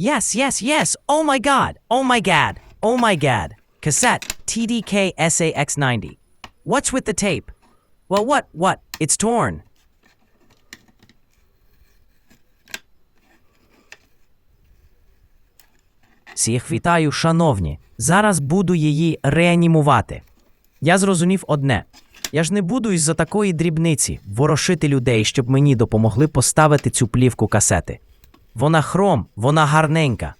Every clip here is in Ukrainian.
Yes, yes, yes. Oh my god. Oh my god. Oh my god. Cassette TDK SAX90. What's with the tape? Well, what? What? It's torn. Всіх вітаю, шановні. Зараз буду її реанімувати. Я зрозумів одне. Я ж не буду із-за такої дрібниці ворошити людей, щоб мені допомогли поставити цю плівку касети. Вона хром, вона гарненька.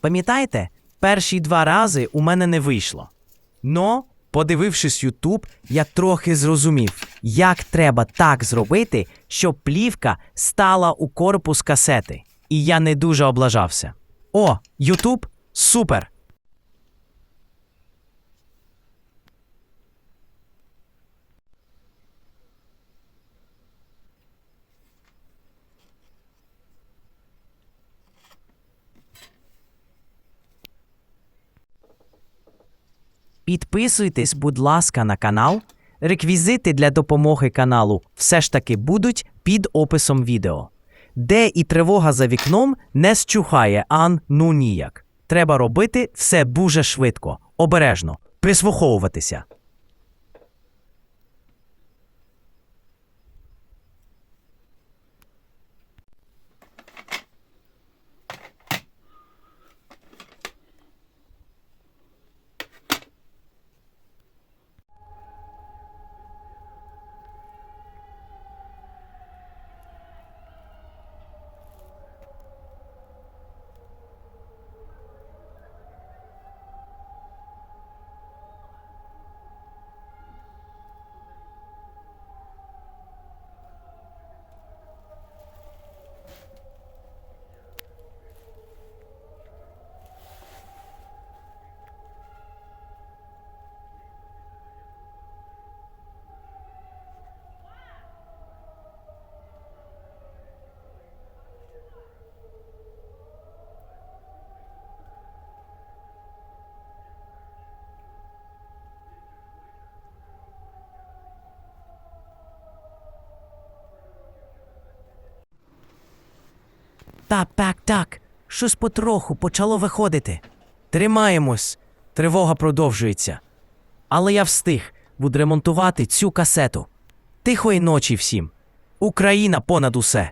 Пам'ятаєте, перші два рази у мене не вийшло. Но, подивившись Ютуб, я трохи зрозумів, як треба так зробити, щоб плівка стала у корпус касети. І я не дуже облажався. О, Ютуб? Супер! Підписуйтесь, будь ласка, на канал. Реквізити для допомоги каналу все ж таки будуть під описом відео. Де і тривога за вікном не счухає ан ну ніяк. Треба робити все дуже швидко, обережно, прислуховуватися. Так, так, так. Щось потроху почало виходити. Тримаємось. Тривога продовжується. Але я встиг відремонтувати цю касету. Тихої ночі всім. Україна понад усе.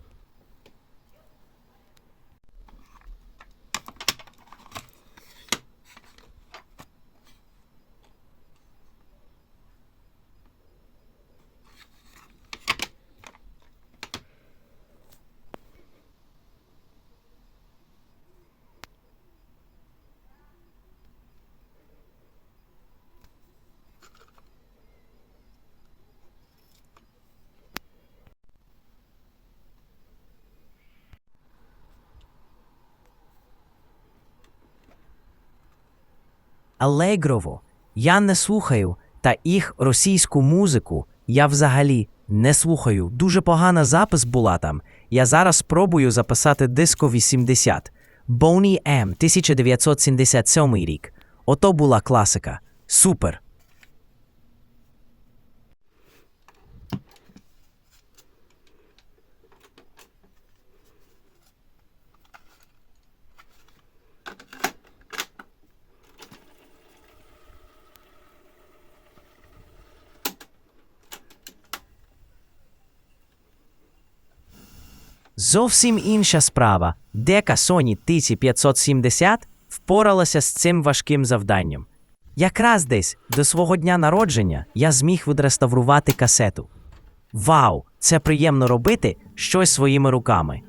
Алегрово. Я не слухаю, та їх російську музику я взагалі не слухаю. Дуже погана запис була там. Я зараз спробую записати диско 80. Boney M, 1977 рік. Ото була класика. Супер. Зовсім інша справа. Дека Sony TC570 впоралася з цим важким завданням. Якраз десь до свого дня народження я зміг відреставрувати касету. Вау! Це приємно робити щось своїми руками.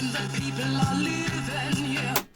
when the people are leaving you.